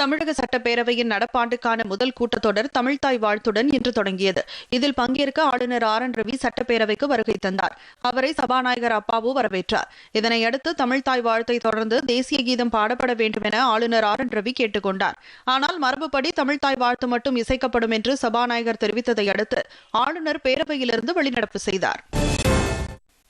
தமிழக சட்டப்பேரவையின் நடப்பாண்டுக்கான முதல் கூட்டத்தொடர் தமிழ்தாய் வாழ்த்துடன் இன்று தொடங்கியது. இதில் பங்கேற்க ஆளுநர் ஆர் என் ரவி சட்டப்பேரவைக்கு வருகை தந்தார். அவரை சபாநாயகர் அப்பாவு வரவேற்றார். இதனையடுத்து தமிழ்தாய் வாழ்த்தை தொடர்ந்து தேசிய கீதம் பாடப்பட வேண்டும் என ஆளுநர் ஆர் என் ரவி கேட்டுக்கொண்டார் ஆனால் மரபுப்படி தமிழ்தாய் வாழ்த்து மட்டும் இசைக்கப்படும் என்று சபாநாயகர் தெரிவித்ததை அடுத்து ஆளுநர் பேரவையிலிருந்து வெளிநடப்பு செய்தார்.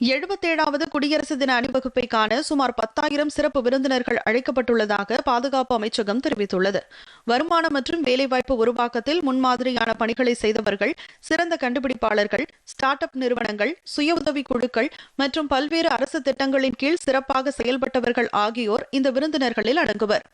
எழுபத்தேழாவது குடியரசு தின அணிவகுப்பை காண சுமார் பத்தாயிரம் சிறப்பு விருந்தினர்கள் அழைக்கப்பட்டுள்ளதாக பாதுகாப்பு அமைச்சகம் தெரிவித்துள்ளது. வருமானம் மற்றும் வேலைவாய்ப்பு உருவாக்கத்தில் முன்மாதிரியான பணிகளை செய்தவர்கள் சிறந்த கண்டுபிடிப்பாளர்கள் ஸ்டார்ட் அப் நிறுவனங்கள் சுய உதவி குழுக்கள் மற்றும் பல்வேறு அரசு திட்டங்களின் கீழ் சிறப்பாக செயல்பட்டவர்கள் ஆகியோர் இந்த விருந்தினர்களில் அடங்குவர்.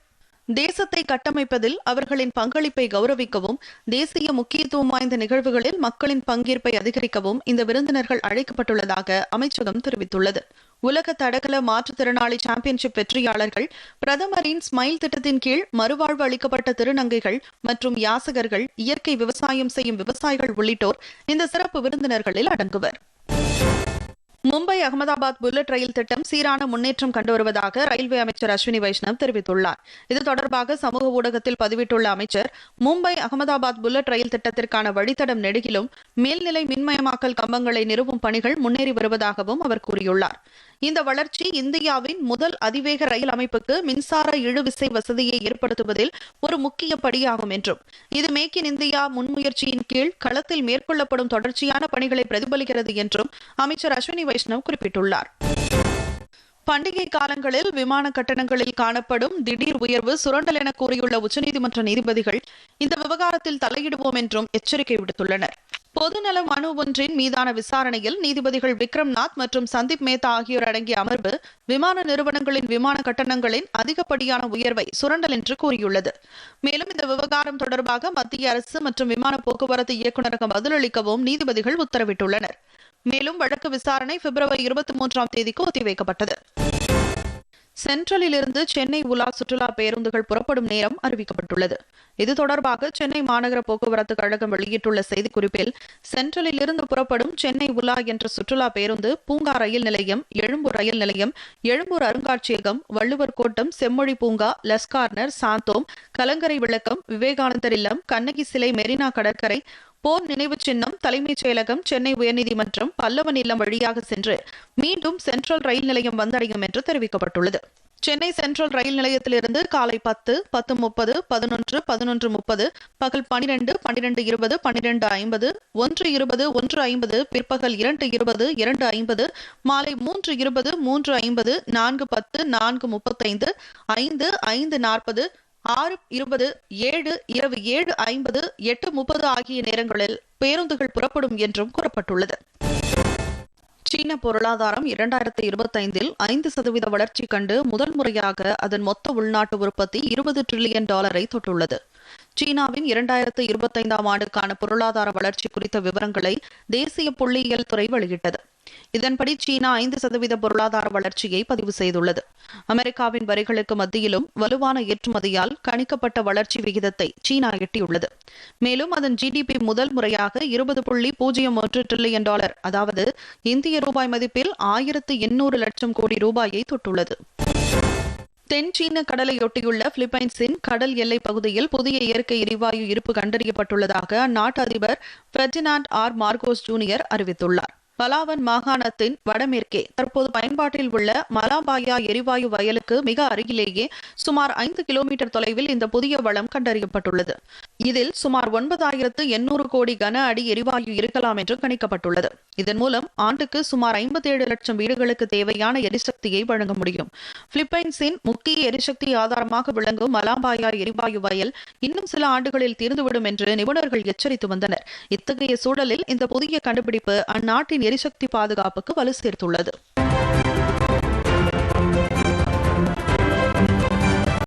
தேசத்தை கட்டமைப்பதில் அவர்களின் பங்களிப்பை கௌரவிக்கவும் தேசிய முக்கியத்துவம் வாய்ந்த நிகழ்வுகளில் மக்களின் பங்கேற்பை அதிகரிக்கவும் இந்த விருந்தினர்கள் அழைக்கப்பட்டுள்ளதாக அமைச்சகம் தெரிவித்துள்ளது. உலக தடகள மாற்றுத்திறனாளி சாம்பியன்ஷிப் வெற்றியாளர்கள் பிரதமரின் ஸ்மைல் திட்டத்தின் கீழ் மறுவாழ்வு அளிக்கப்பட்ட திருநங்கைகள் மற்றும் யாசகர்கள் இயற்கை விவசாயம் செய்யும் விவசாயிகள் உள்ளிட்டோர் இந்த சிறப்பு விருந்தினர்களில் அடங்குவர். மும்பை அகமதாபாத் புல்லட் ரயில் திட்டம் சீரான முன்னேற்றம் கண்டு வருவதாக ரயில்வே அமைச்சர் அஸ்வினி வைஷ்ணவ் தெரிவித்துள்ளார். இது தொடர்பாக சமூக ஊடகத்தில் பதிவிட்டுள்ள அமைச்சர் மும்பை அகமதாபாத் புல்லட் ரயில் திட்டத்திற்கான வழித்தடம் நெடுகிலும் மேல்நிலை மின்மயமாக்கல் கம்பங்களை நிறுவும் பணிகள் முன்னேறி வருவதாகவும் அவர் கூறியுள்ளார். இந்த வளர்ச்சி இந்தியாவின் முதல் அதிவேக ரயில் அமைப்புக்கு மின்சார இழுவிசை வசதியை ஏற்படுத்துவதில் ஒரு முக்கிய படியாகும் என்றும் இது மேக் இன் இந்தியா முன்முயற்சியின் கீழ் களத்தில் மேற்கொள்ளப்படும் தொடர்ச்சியான பணிகளை பிரதிபலிக்கிறது என்றும் அமைச்சர் அஸ்வினி வைஷ்ணவ் குறிப்பிட்டுள்ளார். பண்டிகை காலங்களில் விமான கட்டணங்களில் காணப்படும் திடீர் உயர்வு சுரண்டல் என கூறியுள்ள உச்சநீதிமன்ற நீதிபதிகள் இந்த விவகாரத்தில் தலையிடுவோம் என்றும் எச்சரிக்கை விடுத்துள்ளனர். பொதுநல மனு ஒன்றின் மீதான விசாரணையில் நீதிபதிகள் விக்ரம்நாத் மற்றும் சந்தீப் மேத்தா ஆகியோர் அடங்கிய அமர்வு விமான நிறுவனங்களின் விமான கட்டணங்களின் அதிகப்படியான உயர்வை சுரண்டல் என்று கூறியுள்ளது. மேலும் இந்த விவகாரம் தொடர்பாக மத்திய அரசு மற்றும் விமான போக்குவரத்து இயக்குநரகம் பதிலளிக்கவும் நீதிபதிகள் உத்தரவிட்டுள்ளனர். மேலும் வழக்கு விசாரணை பிப்ரவரி இருபத்தி மூன்றாம் தேதிக்கு ஒத்திவைக்கப்பட்டது. சென்ட்ரலிலிருந்து சென்னை உலா சுற்றுலா பேருந்துகள் புறப்படும் நேரம் அறிவிக்கப்பட்டுள்ளது. இது தொடர்பாக சென்னை மாநகர போக்குவரத்து கழகம் வெளியிட்டுள்ள செய்திக்குறிப்பில் சென்ட்ரலிலிருந்து புறப்படும் சென்னை உலா என்ற சுற்றுலா பேருந்து பூங்கா ரயில் நிலையம் எழும்பூர் ரயில் நிலையம் எழும்பூர் அருங்காட்சியகம் வள்ளுவர் கோட்டம் செம்மொழி பூங்கா லஸ்கார்னர் சாந்தோம் கலங்கரை விளக்கம் விவேகானந்தர் இல்லம் கண்ணகி சிலை மெரினா கடற்கரை போர் நினைவு சின்னம் தலைமைச் செயலகம் சென்னை உயர்நீதிமன்றம் பல்லவன் இல்லம் வழியாக சென்று மீண்டும் சென்ட்ரல் ரயில் நிலையம் வந்தடையும் என்று தெரிவிக்கப்பட்டுள்ளது. சென்னை சென்ட்ரல் ரயில் நிலையத்திலிருந்து காலை பத்து பத்து முப்பது பதினொன்று பதினொன்று முப்பது பகல் பனிரெண்டு பனிரெண்டு இருபது பனிரெண்டு ஐம்பது ஒன்று இருபது ஒன்று ஐம்பது பிற்பகல் இரண்டு இருபது இரண்டு ஐம்பது மாலை மூன்று இருபது மூன்று ஐம்பது நான்கு பத்து நான்கு முப்பத்தைந்து ஐந்து ஐந்து நாற்பது ஆறு இருபது ஏழு இரவு ஏழு ஐம்பது எட்டு முப்பது ஆகிய நேரங்களில் பேருந்துகள் புறப்படும் என்றும் கூறப்பட்டுள்ளது. சீன பொருளாதாரம் இரண்டாயிரத்தி இருபத்தைந்தில் ஐந்து சதவீத வளர்ச்சி கண்டு முதல் முறையாக அதன் மொத்த உள்நாட்டு உற்பத்தி இருபது டிரில்லியன் டாலரை தொட்டுள்ளது. சீனாவின் இரண்டாயிரத்து இருபத்தைந்தாம் ஆண்டுக்கான பொருளாதார வளர்ச்சி குறித்த விவரங்களை தேசிய புள்ளியியல் துறை வெளியிட்டது. இதன்படி சீனா ஐந்து சதவீத பொருளாதார வளர்ச்சியை பதிவு செய்துள்ளது. அமெரிக்காவின் வரிகளுக்கு மத்தியிலும் வலுவான ஏற்றுமதியால் கணிக்கப்பட்ட வளர்ச்சி விகிதத்தை சீனா எட்டியுள்ளது. மேலும் அதன் ஜிடிபி முதல் முறையாக இருபது புள்ளி பூஜ்ஜியம் ஒன்று டிரில்லியன் டாலர் அதாவது இந்திய ரூபாய் மதிப்பில் ஆயிரத்து எண்ணூறு லட்சம் கோடி ரூபாயை தொட்டுள்ளது. தென் சீன கடலையொட்டியுள்ள பிலிப்பைன்ஸின் கடல் எல்லை பகுதியில் புதிய இயற்கை எரிவாயு இருப்பு கண்டறியப்பட்டுள்ளதாக அந்நாட்டு அதிபர் பெர்டினாண்ட் ஆர் மார்கோஸ் ஜூனியர் அறிவித்துள்ளார். பலாவன் மாகாணத்தின் வடமேற்கே. தற்போது பயன்பாட்டில் உள்ள மலாபாயா எரிவாயு வயலுக்கு மிக அருகிலேயே சுமார் ஐந்து கிலோமீட்டர் தொலைவில் இந்த புதிய வளம் கண்டறியப்பட்டுள்ளது. இதில் சுமார் ஒன்பதாயிரத்து எண்ணூறு கோடி கன அடி எரிவாயு இருக்கலாம் என்று கணிக்கப்பட்டுள்ளது. இதன் மூலம் ஆண்டுக்கு சுமார் ஐம்பத்தேழு லட்சம் வீடுகளுக்கு தேவையான எரிசக்தியை வழங்க முடியும். பிலிப்பைன்ஸின் முக்கிய எரிசக்தி ஆதாரமாக விளங்கும் மலாபாயா எரிவாயு வயல் இன்னும் சில ஆண்டுகளில் தீர்ந்துவிடும் என்று நிபுணர்கள் எச்சரித்து வந்தனர். இத்தகைய சூழலில் இந்த புதிய கண்டுபிடிப்பு அந்நாட்டின் எரிசக்தி பாதுகாப்புக்கு வலு சேர்த்துள்ளது.